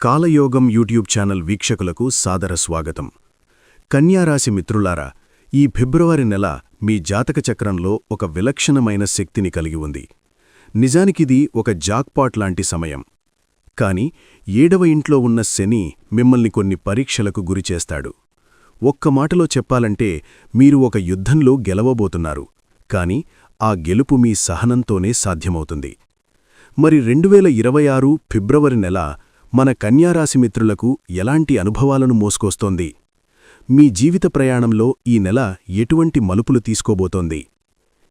కాలయోగం YouTube channel వీక్షకులకు సాదర స్వాగతం. కన్యారాశి మిత్రులారా ఈ ఫిబ్రవరి నెల మీ జాతక చక్రంలో ఒక విలక్షణమైన శక్తిని కలిగి ఉంది. నిజానికిది ఒక జాక్పాట్ లాంటి సమయం. కాని ఏడవ ఇంట్లో ఉన్న శని మిమ్మల్ని కొన్ని పరీక్షలకు గురిచేస్తాడు ఒక్క మాటలో చెప్పాలంటే మీరు ఒక యుద్ధంలో గెలవబోతున్నారు. కాని ఆ గెలుపు మీ సహనంతోనే సాధ్యమవుతుంది. మరి రెండువేల ఇరవై ఆరు ఫిబ్రవరి నెల మన కన్యారాశి మిత్రులకు ఎలాంటి అనుభవాలను మోసుకొస్తోంది? మీ జీవిత ప్రయాణంలో ఈ నెల ఎటువంటి మలుపులు తీసుకోబోతోంది?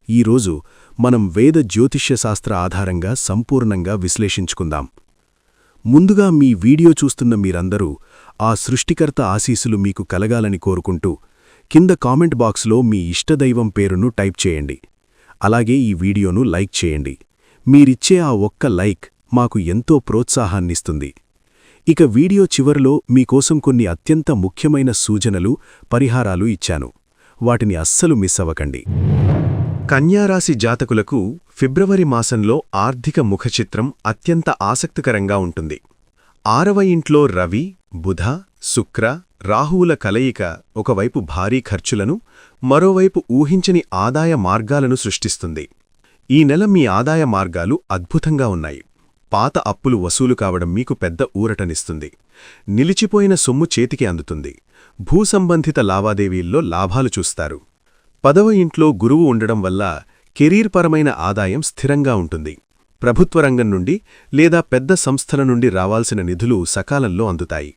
ఈరోజు మనం వేద జ్యోతిష్యశాస్త్ర ఆధారంగా సంపూర్ణంగా విశ్లేషించుకుందాం. ముందుగా మీ వీడియో చూస్తున్న మీరందరూ ఆ సృష్టికర్త ఆశీసులు మీకు కలగాలని కోరుకుంటూ కింద కామెంట్ బాక్స్లో మీ ఇష్టదైవం పేరును టైప్ చేయండి. అలాగే ఈ వీడియోను లైక్ చేయండి. మీరిచ్చే ఆ ఒక్క లైక్ మాకు ఎంతో ప్రోత్సాహాన్నిస్తుంది. ఇక వీడియో చివరిలో మీకోసం కొన్ని అత్యంత ముఖ్యమైన సూచనలు పరిహారాలు ఇచ్చాను. వాటిని అస్సలు మిస్ అవ్వకండి. కన్యారాశి జాతకులకు ఫిబ్రవరి మాసంలో ఆర్థిక ముఖచిత్రం అత్యంత ఆసక్తికరంగా ఉంటుంది. ఆరవ ఇంట్లో రవి బుధ శుక్ర రాహువుల కలయిక ఒకవైపు భారీ ఖర్చులను మరోవైపు ఊహించని ఆదాయ మార్గాలను సృష్టిస్తుంది. ఈ నెల మీ ఆదాయ మార్గాలు అద్భుతంగా ఉన్నాయి. పాత అప్పులు వసూలు కావడం మీకు పెద్ద ఊరటనిస్తుంది. నిలిచిపోయిన సొమ్ము చేతికి అందుతుంది. భూసంబంధిత లావాదేవీల్లో లాభాలు చూస్తారు. పదవ ఇంట్లో గురువు ఉండడం వల్ల కెరీర్ పరమైన ఆదాయం స్థిరంగా ఉంటుంది. ప్రభుత్వ రంగం నుండి లేదా పెద్ద సంస్థల నుండి రావాల్సిన నిధులు సకాలంలో అందుతాయి.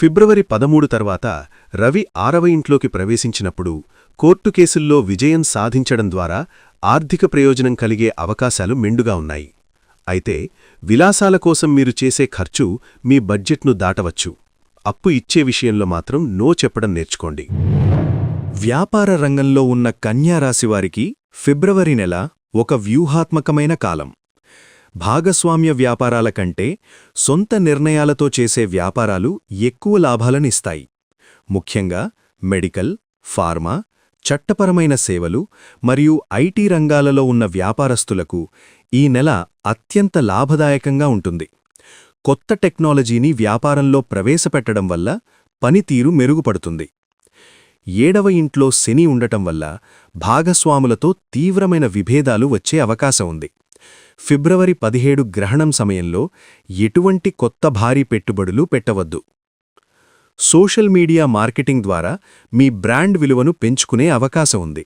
ఫిబ్రవరి పదమూడు తర్వాత రవి ఆరవ ఇంట్లోకి ప్రవేశించినప్పుడు కోర్టు కేసుల్లో విజయం సాధించడం ద్వారా ఆర్థిక ప్రయోజనం కలిగే అవకాశాలు మెండుగా ఉన్నాయి. అయితే విలాసాల కోసం మీరు చేసే ఖర్చు మీ బడ్జెట్ను దాటవచ్చు. అప్పు ఇచ్చే విషయంలో మాత్రం నో చెప్పడం నేర్చుకోండి. వ్యాపార రంగంలో ఉన్న కన్యారాశివారికి ఫిబ్రవరి నెల ఒక వ్యూహాత్మకమైన కాలం. భాగస్వామ్య వ్యాపారాల కంటే సొంత నిర్ణయాలతో చేసే వ్యాపారాలు ఎక్కువ లాభాలనిస్తాయి ముఖ్యంగా మెడికల్ ఫార్మా చట్టపరమైన సేవలు మరియు ఐటీ రంగాలలో ఉన్న వ్యాపారస్తులకు ఈ నెల అత్యంత లాభదాయకంగా ఉంటుంది. కొత్త టెక్నాలజీని వ్యాపారంలో ప్రవేశపెట్టడం వల్ల పనితీరు మెరుగుపడుతుంది. ఏడవ ఇంట్లో శని ఉండటం వల్ల భాగస్వాములతో తీవ్రమైన విభేదాలు వచ్చే అవకాశం ఉంది. ఫిబ్రవరి పదిహేడు గ్రహణం సమయంలో ఎటువంటి కొత్త భారీ పెట్టుబడులు పెట్టవద్దు. సోషల్ మీడియా మార్కెటింగ్ ద్వారా మీ బ్రాండ్ విలువను పెంచుకునే అవకాశం ఉంది.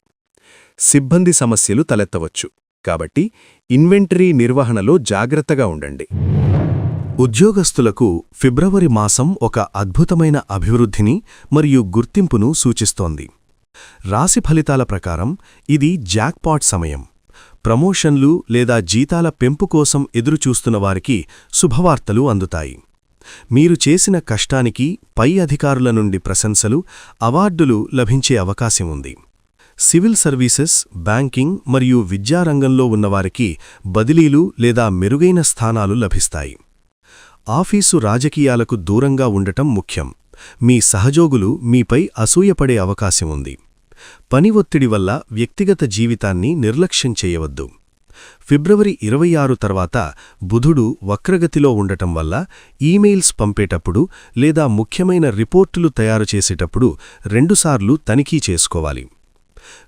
సిబ్బంది సమస్యలు తలెత్తవచ్చు. కాబట్టి ఇన్వెంటరీ నిర్వహణలో జాగ్రత్తగా ఉండండి. ఉద్యోగస్తులకు ఫిబ్రవరి మాసం ఒక అద్భుతమైన అభివృద్ధిని మరియు గుర్తింపును సూచిస్తోంది. రాశి ఫలితాల ప్రకారం ఇది జాక్పాట్ సమయం. ప్రమోషన్లు లేదా జీతాల పెంపు కోసం ఎదురుచూస్తున్న వారికి శుభవార్తలు అందుతాయి. మీరు చేసిన కష్టానికి పై అధికారుల నుండి ప్రశంసలు అవార్డులు లభించే అవకాశం ఉంది. సివిల్ సర్వీసెస్ బ్యాంకింగ్ మరియు విద్యారంగంలో ఉన్నవారికి బదిలీలు లేదా మెరుగైన స్థానాలు లభిస్తాయి. ఆఫీసు రాజకీయాలకు దూరంగా ఉండటం ముఖ్యం. మీ సహజోగులు మీపై అసూయపడే అవకాశం ఉంది. పని ఒత్తిడి వల్ల వ్యక్తిగత జీవితాన్ని నిర్లక్ష్యం చేయవద్దు. ఫిబ్రవరి ఇరవై ఆరు తర్వాత బుధుడు వక్రగతిలో ఉండటం వల్ల ఈమెయిల్స్ పంపేటప్పుడు లేదా ముఖ్యమైన రిపోర్టులు తయారు చేసేటప్పుడు రెండుసార్లు తనిఖీ చేసుకోవాలి.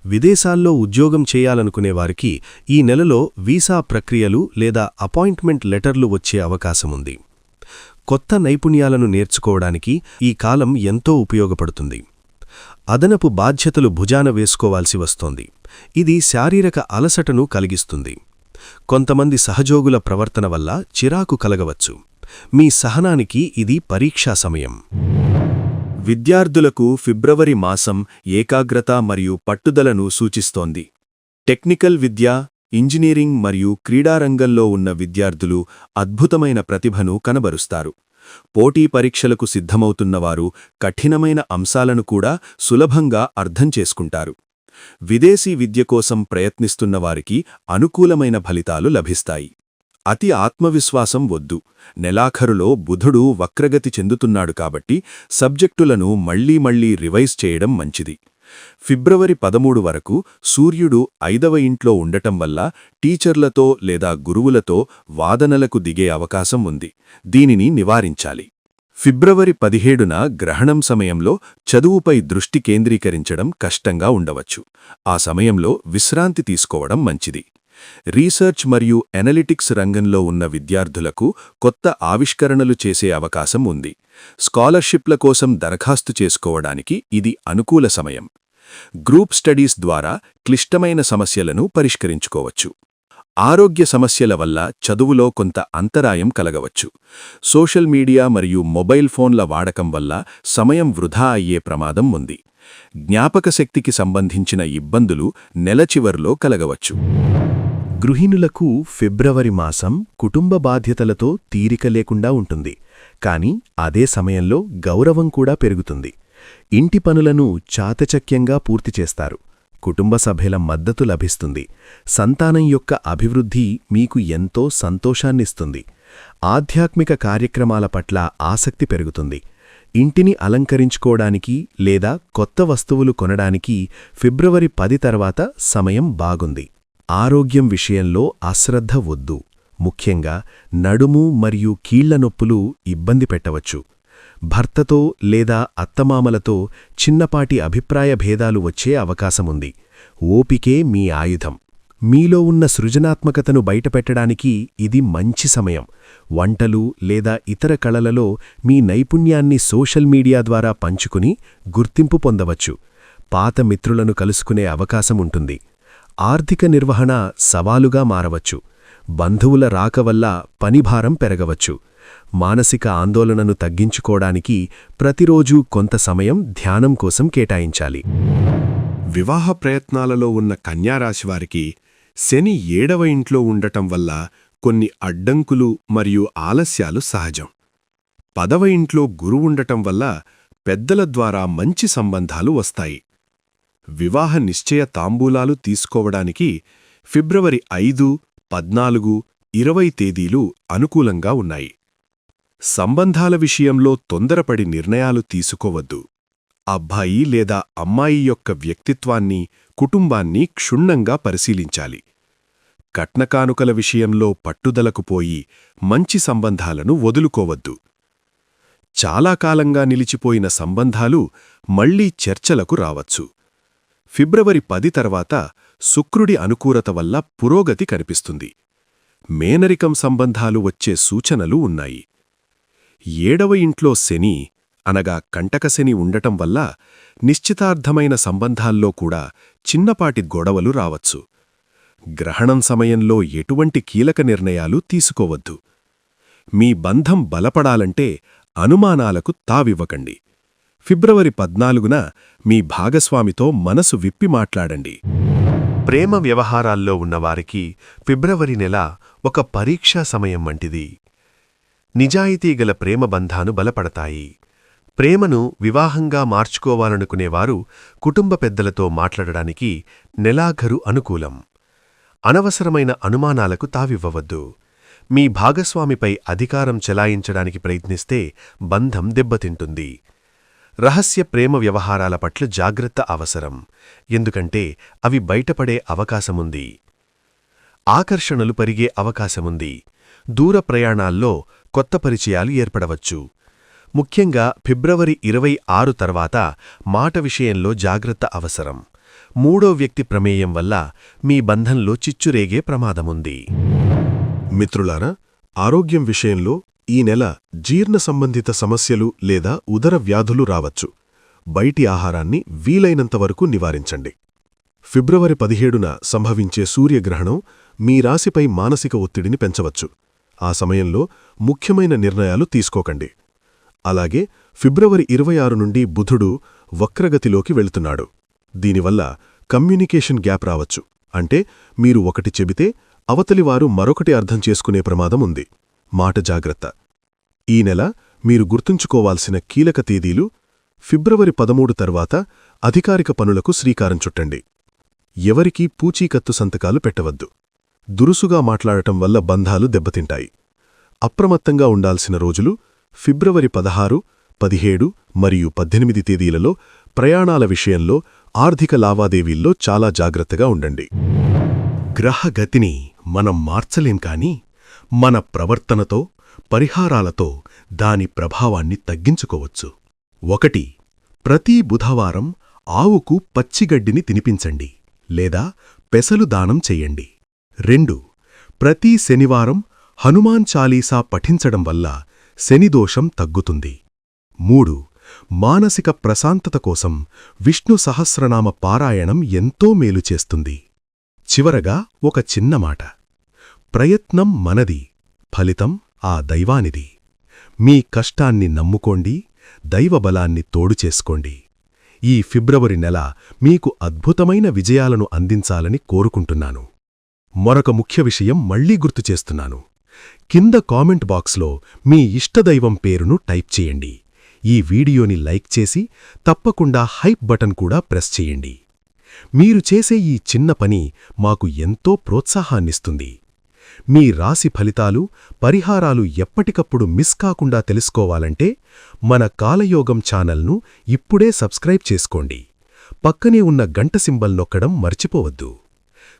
విదేశాల్లో ఉద్యోగం చేయాలనుకునేవారికి ఈ నెలలో వీసా ప్రక్రియలు లేదా అపాయింట్మెంట్ లెటర్లు వచ్చే అవకాశముంది కొత్త నైపుణ్యాలను నేర్చుకోవడానికి ఈ కాలం ఎంతో ఉపయోగపడుతుంది. అదనపు బాధ్యతలు భుజాన వేసుకోవాల్సి వస్తోంది. ఇది శారీరక అలసటను కలిగిస్తుంది. కొంతమంది సహజోగుల ప్రవర్తన వల్ల చిరాకు కలగవచ్చు. మీ సహనానికి ఇది పరీక్షా సమయం. విద్యార్థులకు ఫిబ్రవరి మాసం ఏకాగ్రత మరియు పట్టుదలను సూచిస్తోంది. టెక్నికల్ విద్య ఇంజనీరింగ్ మరియు క్రీడారంగంలో ఉన్న విద్యార్థులు అద్భుతమైన ప్రతిభను కనబరుస్తారు. పోటీ పరీక్షలకు సిద్ధమవుతున్నవారు కఠినమైన అంశాలను కూడా సులభంగా అర్థం చేసుకుంటారు. విదేశీ విద్య కోసం ప్రయత్నిస్తున్నవారికి అనుకూలమైన ఫలితాలు లభిస్తాయి. అతి ఆత్మవిశ్వాసం వద్దు. నెలాఖరులో బుధుడు వక్రగతి చెందుతున్నాడు కాబట్టి సబ్జెక్టులను మళ్ళీ మళ్ళీ రివైజ్ చేయడం మంచిది. ఫిబ్రవరి పదమూడు వరకు సూర్యుడు ఐదవ ఇంట్లో ఉండటం వల్ల టీచర్లతో లేదా గురువులతో వాదనలకు దిగే అవకాశం ఉంది. దీనిని నివారించాలి. ఫిబ్రవరి పదిహేడున గ్రహణం సమయంలో చదువుపై దృష్టి కేంద్రీకరించడం కష్టంగా ఉండవచ్చు. ఆ సమయంలో విశ్రాంతి తీసుకోవడం మంచిది. రీసెర్చ్ మరియు ఎనలిటిక్స్ రంగంలో ఉన్న విద్యార్థులకు కొత్త ఆవిష్కరణలు చేసే అవకాశం ఉంది. స్కాలర్షిప్ల కోసం దరఖాస్తు చేసుకోవడానికి ఇది అనుకూల సమయం. గ్రూప్ స్టడీస్ ద్వారా క్లిష్టమైన సమస్యలను పరిష్కరించుకోవచ్చు. ఆరోగ్య సమస్యల వల్ల చదువులో కొంత అంతరాయం కలగవచ్చు. సోషల్ మీడియా మరియు మొబైల్ ఫోన్ల వాడకం వల్ల సమయం వృధా అయ్యే ప్రమాదం ఉంది. జ్ఞాపకశక్తికి సంబంధించిన ఇబ్బందులు నెల చివర్లో కలగవచ్చు. గృహిణులకు ఫిబ్రవరి మాసం కుటుంబ బాధ్యతలతో తీరిక లేకుండా ఉంటుంది. కానీ అదే సమయంలో గౌరవం కూడా పెరుగుతుంది. ఇంటి పనులను చాతచక్యంగా పూర్తి చేస్తారు. కుటుంబ సభ్యుల మద్దతు లభిస్తుంది. సంతానం యొక్క అభివృద్ధి మీకు ఎంతో సంతోషాన్నిస్తుంది. ఆధ్యాత్మిక కార్యక్రమాల పట్ల ఆసక్తి పెరుగుతుంది. ఇంటిని అలంకరించుకోవడానికి లేదా కొత్త వస్తువులు కొనడానికి ఫిబ్రవరి పది తర్వాత సమయం బాగుంది. ఆరోగ్యం విషయంలో అశ్రద్ధ వద్దు. ముఖ్యంగా నడుము మరియు కీళ్ళ నొప్పులు ఇబ్బంది పెట్టవచ్చు. భర్తతో లేదా అత్తమామలతో చిన్నపాటి అభిప్రాయ భేదాలు వచ్చే అవకాశముంది. ఓపికే మీ ఆయుధం. మీలో ఉన్న సృజనాత్మకతను బయటపెట్టడానికి ఇది మంచి సమయం. వంటలు లేదా ఇతర కళలలో మీ నైపుణ్యాన్ని సోషల్ మీడియా ద్వారా పంచుకుని గుర్తింపు పొందవచ్చు. పాత మిత్రులను కలుసుకునే అవకాశముంటుంది. ఆర్థిక నిర్వహణ సవాలుగా మారవచ్చు. బంధువుల రాక వల్ల పనిభారం పెరగవచ్చు. మానసిక ఆందోళనను తగ్గించుకోవడానికి ప్రతిరోజూ కొంత సమయం ధ్యానం కోసం కేటాయించాలి. వివాహ ప్రయత్నాలలో ఉన్న కన్యారాశివారికి శని ఏడవ ఇంట్లో ఉండటం వల్ల కొన్ని అడ్డంకులు మరియు ఆలస్యాలు సహజం. పదవ ఇంట్లో గురువుండటం వల్ల పెద్దల ద్వారా మంచి సంబంధాలు వస్తాయి. వివాహ నిశ్చయ తాంబూలాలు తీసుకోవడానికి ఫిబ్రవరి ఐదు పద్నాలుగు ఇరవై తేదీలు అనుకూలంగా ఉన్నాయి. సంబంధాల విషయంలో తొందరపడి నిర్ణయాలు తీసుకోవద్దు. అబ్బాయి లేదా అమ్మాయి యొక్క వ్యక్తిత్వాన్ని కుటుంబాన్ని క్షుణ్ణంగా పరిశీలించాలి. కట్నకానుకల విషయంలో పట్టుదలకు పోయి మంచి సంబంధాలను వదులుకోవద్దు. చాలా కాలంగా నిలిచిపోయిన సంబంధాలు మళ్ళీ చర్చలకు రావచ్చు. ఫిబ్రవరి పది తర్వాత శుక్రుడి అనుకూలత వల్ల పురోగతి కనిపిస్తుంది. మేనరికం సంబంధాలు వచ్చే సూచనలు ఉన్నాయి. ఏడవ ఇంట్లో శని అనగా కంటకశని ఉండటం వల్ల నిశ్చితార్థమైన సంబంధాల్లో కూడా చిన్నపాటి గొడవలు రావచ్చు. గ్రహణం సమయంలో ఎటువంటి కీలక నిర్ణయాలు తీసుకోవద్దు. మీ బంధం బలపడాలంటే అనుమానాలకు తావివ్వకండి. ఫిబ్రవరి పద్నాలుగున మీ భాగస్వామితో మనసు విప్పి మాట్లాడండి. ప్రేమ వ్యవహారాల్లో ఉన్నవారికి ఫిబ్రవరి నెల ఒక పరీక్షా సమయం వంటిది. నిజాయితీగల ప్రేమబంధాలు బలపడతాయి. ప్రేమను వివాహంగా మార్చుకోవాలనుకునేవారు కుటుంబ పెద్దలతో మాట్లాడడానికి నెలాఖరు అనుకూలం. అనవసరమైన అనుమానాలకు తావివ్వవద్దు. మీ భాగస్వామిపై అధికారం చెలాయించడానికి ప్రయత్నిస్తే బంధం దెబ్బతింటుంది. రహస్య ప్రేమ వ్యవహారాల పట్ల జాగ్రత్త అవసరం. ఎందుకంటే అవి బయటపడే అవకాశముంది. ఆకర్షణలు పరిగే అవకాశముంది. దూర ప్రయాణాల్లో కొత్త పరిచయాలు ఏర్పడవచ్చు. ముఖ్యంగా ఫిబ్రవరి ఇరవై ఆరు తర్వాత మాట విషయంలో జాగ్రత్త అవసరం. మూడో వ్యక్తి ప్రమేయం వల్ల మీ బంధంలో చిచ్చురేగే ప్రమాదముంది. మిత్రులారా ఆరోగ్యం విషయంలో ఈ నెల జీర్ణ సంబంధిత సమస్యలు లేదా ఉదర వ్యాధులు రావచ్చు. బయటి ఆహారాన్ని వీలైనంతవరకు నివారించండి. ఫిబ్రవరి పదిహేడున సంభవించే సూర్యగ్రహణం మీ రాశిపై మానసిక ఒత్తిడిని పెంచవచ్చు. ఆ సమయంలో ముఖ్యమైన నిర్ణయాలు తీసుకోకండి. అలాగే ఫిబ్రవరి ఇరవై ఆరు నుండి బుధుడు వక్రగతిలోకి వెళ్తున్నాడు. దీనివల్ల కమ్యూనికేషన్ గ్యాప్ రావచ్చు. అంటే మీరు ఒకటి చెబితే అవతలివారు మరొకటి అర్థం చేసుకునే ప్రమాదం ఉంది. మాట జాగ్రత్త. ఈ నెల మీరు గుర్తుంచుకోవాల్సిన కీలక తేదీలు ఫిబ్రవరి పదమూడు తర్వాత అధికారిక పనులకు శ్రీకారం చుట్టండి. ఎవరికీ పూచీకత్తు సంతకాలు పెట్టవద్దు. దురుసుగా మాట్లాడటం వల్ల బంధాలు దెబ్బతింటాయి. అప్రమత్తంగా ఉండాల్సిన రోజులు ఫిబ్రవరి పదహారు పదిహేడు మరియు పద్దెనిమిది తేదీలలో ప్రయాణాల విషయంలో ఆర్థిక లావాదేవీల్లో చాలా జాగ్రత్తగా ఉండండి. గ్రహగతిని మనం మార్చలేం కాని మన ప్రవర్తనతో పరిహారాలతో దాని ప్రభావాన్ని తగ్గించుకోవచ్చు. ఒకటి ప్రతి బుధవారం ఆవుకు పచ్చిగడ్డిని తినిపించండి లేదా పెసలు దానం చెయ్యండి రెండు. ప్రతి శనివారం హనుమాన్ చాలీసా పఠించడం వల్ల శనిదోషం తగ్గుతుంది. మూడు. మానసిక ప్రశాంతత కోసం విష్ణు సహస్రనామ పారాయణం ఎంతో మేలు చేస్తుంది. చివరగా ఒక చిన్న మాట. ప్రయత్నం మనది ఫలితం ఆ దైవానిది. మీ కష్టాన్ని నమ్ముకోండి దైవబలాన్ని తోడు చేసుకోండి. ఈ ఫిబ్రవరి నెల మీకు అద్భుతమైన విజయాలను అందించాలని కోరుకుంటున్నాను. మరొక ముఖ్య విషయం మళ్ళీ గుర్తు చేస్తున్నాను. కింద కామెంట్ బాక్స్లో మీ ఇష్టదైవం పేరును టైప్ చేయండి. ఈ వీడియోని లైక్ చేసి తప్పకుండా హైప్ బటన్ కూడా ప్రెస్ చేయండి. మీరు చేసే ఈ చిన్న పని మాకు ఎంతో ప్రోత్సాహాన్నిస్తుంది. మీ రాశి ఫలితాలు పరిహారాలు ఎప్పటికప్పుడు మిస్ కాకుండా తెలుసుకోవాలంటే మన కాలయోగం ఛానల్ను ఇప్పుడే సబ్స్క్రైబ్ చేసుకోండి. పక్కనే ఉన్న గంట సింబల్ నొక్కడం మర్చిపోవద్దు.